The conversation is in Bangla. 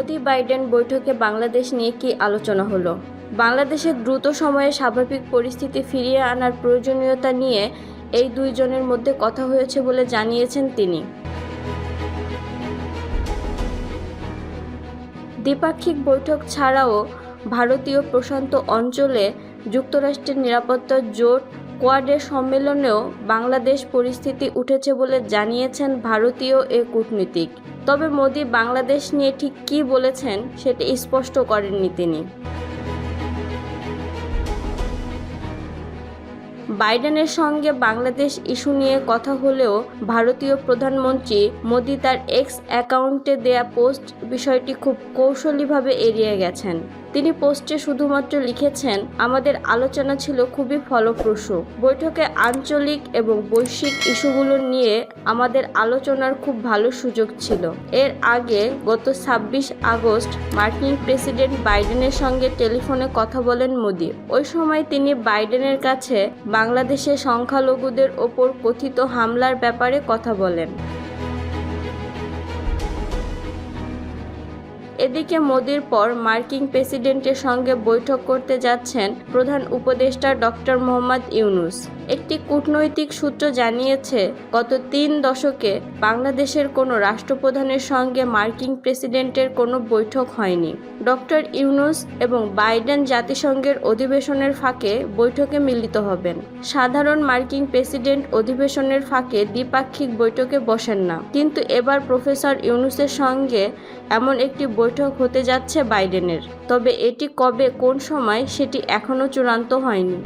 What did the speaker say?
মোদি বাইডেন বৈঠকে বাংলাদেশ নিয়ে কি আলোচনা হলো? বাংলাদেশের দ্রুত সময়ে স্বাভাবিক পরিস্থিতি ফিরিয়ে আনার প্রয়োজনীয়তা নিয়ে এই দুইজনের মধ্যে কথা হয়েছে বলে জানিয়েছেন তিনি। দ্বিপাক্ষিক বৈঠক ছাড়াও ভারতীয় প্রশান্ত অঞ্চলে যুক্তরাষ্ট্রের নিরাপত্তা জোট কোয়াডের সম্মেলনেও বাংলাদেশ পরিস্থিতি উঠেছে বলে জানিয়েছেন ভারতীয় এ কূটনীতিক। তবে মোদি বাংলাদেশ নিয়ে ঠিক কী বলেছেন সেটি স্পষ্ট করেননি তিনি। বাইডেনের সঙ্গে বাংলাদেশ ইস্যু নিয়ে কথা হলেও ভারতীয় প্রধানমন্ত্রী মোদি তার এক্স অ্যাকাউন্টে দেয়া পোস্ট বিষয়টি খুব কৌশলীভাবে এড়িয়ে গেছেন। তিনি পোস্টে শুধুমাত্র লিখেছেন, আমাদের আলোচনা ছিল খুবই ফলপ্রসূ। বৈঠকে আঞ্চলিক এবং বৈশ্বিক ইস্যুগুলো নিয়ে আমাদের আলোচনার খুব ভালো সুযোগ ছিল। এর আগে গত ছাব্বিশ আগস্ট মার্কিন প্রেসিডেন্ট বাইডেনের সঙ্গে টেলিফোনে কথা বলেন মোদি। ওই সময় তিনি বাইডেনের কাছে বাংলাদেশের সংখ্যালঘুদের ওপর কথিত হামলার ব্যাপারে কথা বলেন। এদিকে মোদির পর মার্কিন প্রেসিডেন্টের সঙ্গে বৈঠক করতে যাচ্ছেন প্রধান উপদেষ্টা ডক্টর মোহাম্মদ ইউনুস। একটি কূটনৈতিক সূত্র জানিয়েছে, গত তিন দশকে বাংলাদেশের কোনো রাষ্ট্রপ্রধানের সঙ্গে মার্কিন প্রেসিডেন্টের কোনো বৈঠক হয়নি। ডক্টর ইউনুস এবং বাইডেন জাতিসংঘের অধিবেশনের ফাঁকে বৈঠকে মিলিত হবেন। সাধারণ মার্কিন প্রেসিডেন্ট অধিবেশনের ফাঁকে দ্বিপাক্ষিক বৈঠকে বসেন না। কিন্তু এবার প্রফেসর ইউনুসের সঙ্গে এমন একটি বৈঠক হতে যাচ্ছে বাইডেনের। তবে এটি কবে, কোন সময়, সেটি এখনও চূড়ান্ত হয়নি।